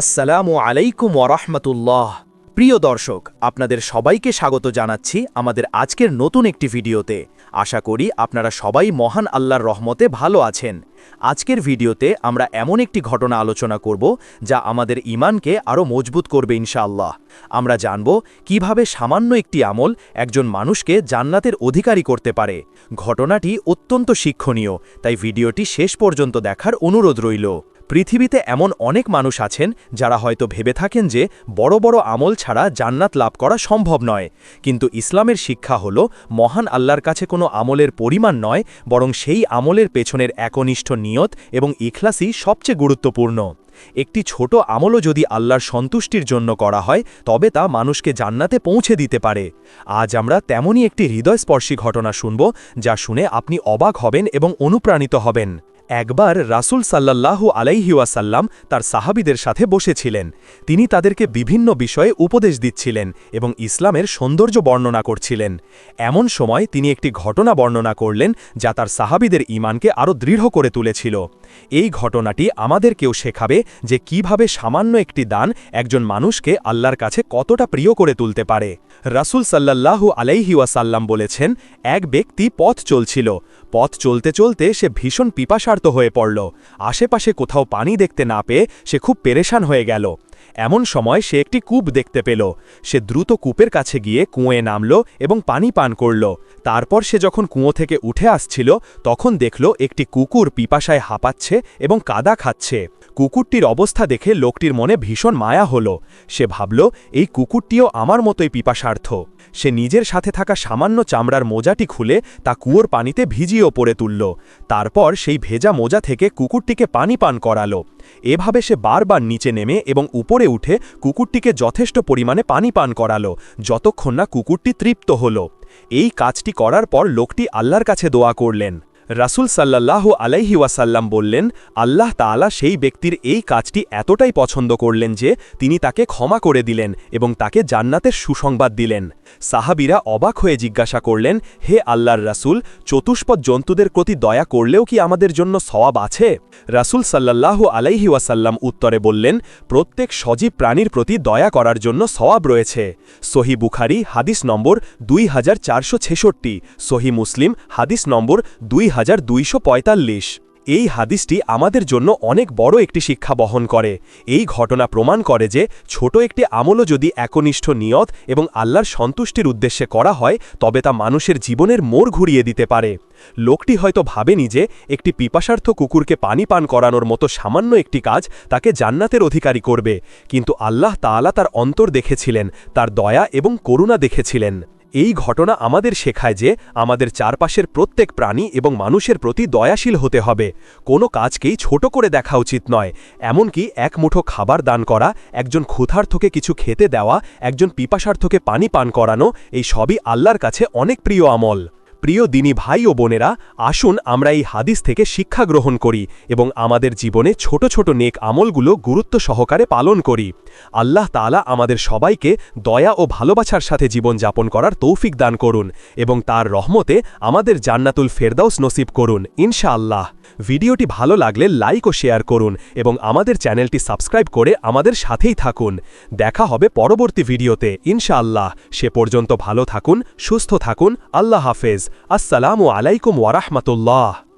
আসসালামু আলাইকুম ওরহমতুল্লাহ প্রিয় দর্শক, আপনাদের সবাইকে স্বাগত জানাচ্ছি আমাদের আজকের নতুন একটি ভিডিওতে। আশা করি আপনারা সবাই মহান আল্লাহর রহমতে ভালো আছেন। আজকের ভিডিওতে আমরা এমন একটি ঘটনা আলোচনা করব যা আমাদের ইমানকে আরও মজবুত করবে ইনশাআল্লাহ। আমরা জানব কীভাবে সামান্য একটি আমল একজন মানুষকে জান্নাতের অধিকারী করতে পারে। ঘটনাটি অত্যন্ত শিক্ষণীয়, তাই ভিডিওটি শেষ পর্যন্ত দেখার অনুরোধ রইল। পৃথিবীতে এমন অনেক মানুষ আছেন যারা হয়তো ভেবে থাকেন যে বড় বড় আমল ছাড়া জান্নাত লাভ করা সম্ভব নয়। কিন্তু ইসলামের শিক্ষা হল, মহান আল্লাহর কাছে কোনো আমলের পরিমাণ নয়, বরং সেই আমলের পেছনের একনিষ্ঠ নিয়ত এবং ইখলাসই সবচেয়ে গুরুত্বপূর্ণ। একটি ছোট আমলও যদি আল্লাহর সন্তুষ্টির জন্য করা হয়, তবে তা মানুষকে জান্নাতে পৌঁছে দিতে পারে। আজ আমরা তেমনই একটি হৃদয়স্পর্শী ঘটনা শুনব, যা শুনে আপনি অবাক হবেন এবং অনুপ্রাণিত হবেন। একবার রাসুল সাল্লাল্লাহু আলাইহিওয়াসাল্লাম তার সাহাবিদের সাথে বসেছিলেন। তিনি তাদেরকে বিভিন্ন বিষয়ে উপদেশ দিচ্ছিলেন এবং ইসলামের সৌন্দর্য বর্ণনা করছিলেন। এমন সময় তিনি একটি ঘটনা বর্ণনা করলেন যা তার সাহাবিদের ইমানকে আরও দৃঢ় করে তুলেছিল। এই ঘটনাটি আমাদেরকেও শেখাবে যে কীভাবে সামান্য একটি দান একজন মানুষকে আল্লাহর কাছে কতটা প্রিয় করে তুলতে পারে। রাসুল সাল্লাল্লাহু আলাইহিওয়াসাল্লাম বলেছেন, এক ব্যক্তি পথ চলছিল পথ চলতে চলতে সে ভীষণ পিপাসার্ত হয়ে পড়ল। আশেপাশে কোথাও পানি দেখতে না পেয়ে সে খুব পেরেশান হয়ে গেল। এমন সময় সে একটি কূপ দেখতে পেল। সে দ্রুত কূপের কাছে গিয়ে কুঁয়ে নামল এবং পানি পান করল। তারপর সে যখন কুঁয়ো থেকে উঠে আসছিল, তখন দেখল একটি কুকুর পিপাসায় হাঁপাচ্ছে এবং কাদা খাচ্ছে। কুকুরটির অবস্থা দেখে লোকটির মনে ভীষণ মায়া হল। সে ভাবল, এই কুকুরটিও আমার মতোই পিপাসার্থ। সে নিজের সাথে থাকা সামান্য চামড়ার মোজাটি খুলে তা কুয়োর পানিতে ভিজিয়েও পড়ে তুলল। তারপর সেই ভেজা মোজা থেকে কুকুরটিকে পানি পান করালো। এভাবে সে বারবার নিচে নেমে এবং উপরে উঠে কুকুরটিকে যথেষ্ট পরিমাণে পানি পান করালো, যতক্ষণ না কুকুরটি তৃপ্ত হল। এই কাজটি করার পর লোকটি আল্লাহর কাছে দোয়া করলেন। রাসুল সাল্লাল্লাহু আলাইহি ওয়াসাল্লাম বললেন, আল্লাহ তাআলা সেই ব্যক্তির এই কাজটি এতটাই পছন্দ করলেন যে তিনি তাকে ক্ষমা করে দিলেন এবং তাকে জান্নাতের সুসংবাদ দিলেন। সাহাবিরা অবাক হয়ে জিজ্ঞাসা করলেন, হে আল্লাহর রাসুল, চতুষ্পদ জন্তুদের প্রতি দয়া করলেও কি আমাদের জন্য সওয়াব আছে? রাসুল সাল্লাল্লাহু আলাইহি ওয়াসাল্লাম উত্তরে বললেন, প্রত্যেক সজীব প্রাণীর প্রতি দয়া করার জন্য সওয়াব রয়েছে। সহি বুখারি, হাদিস নম্বর দুই হাজার চারশো ছেষট্টি। সহি মুসলিম, হাদিস নম্বর দুই হাজার দুইশো পঁয়তাল্লিশ এই হাদিসটি আমাদের জন্য অনেক বড় একটি শিক্ষা বহন করে। এই ঘটনা প্রমাণ করে যে ছোট একটি আমলও যদি একনিষ্ঠ নিয়ত এবং আল্লাহর সন্তুষ্টির উদ্দেশ্যে করা হয়, তবে তা মানুষের জীবনের মোড় ঘুরিয়ে দিতে পারে। লোকটি হয়তো ভাবেনি যে একটি পিপাসার্থ কুকুরকে পানি পান করানোর মতো সামান্য একটি কাজ তাকে জান্নাতের অধিকারী করবে। কিন্তু আল্লাহ তাআলা তার অন্তর দেখেছিলেন, তার দয়া এবং করুণা দেখেছিলেন। এই ঘটনা আমাদের শেখায় যে আমাদের চারপাশের প্রত্যেক প্রাণী এবং মানুষের প্রতি দয়াশীল হতে হবে। কোনো কাজকেই ছোট করে দেখা উচিত নয়। এমনকি এক মুঠো খাবার দান করা, একজন ক্ষুধার্থকে কিছু খেতে দেওয়া, একজন পিপাসার্থকে পানি পান করানো, এই সবই আল্লাহর কাছে অনেক প্রিয় আমল। প্রিয় দিনী ভাই ও বোনেরা, আসুন আমরা এই হাদিস থেকে শিক্ষা গ্রহণ করি এবং আমাদের জীবনে ছোট ছোট নেক আমলগুলো গুরুত্ব সহকারে পালন করি। আল্লাহ তালা আমাদের সবাইকে দয়া ও ভালোবাসার সাথে জীবন যাপন করার তৌফিক দান করুন এবং তার রহমতে আমাদের জান্নাতুল ফেরদাউস নসিব করুন, ইনশাআল্লাহ। ভিডিওটি ভালো লাগলে লাইক ও শেয়ার করুন এবং আমাদের চ্যানেলটি সাবস্ক্রাইব করে আমাদের সাথেই থাকুন। দেখা হবে পরবর্তী ভিডিওতে। ইনশাআল্লাহ। সে পর্যন্ত ভালো থাকুন, সুস্থ থাকুন। আল্লাহ হাফেজ। আসসালামু আলাইকুম ওয়ারাহমাতুল্লাহ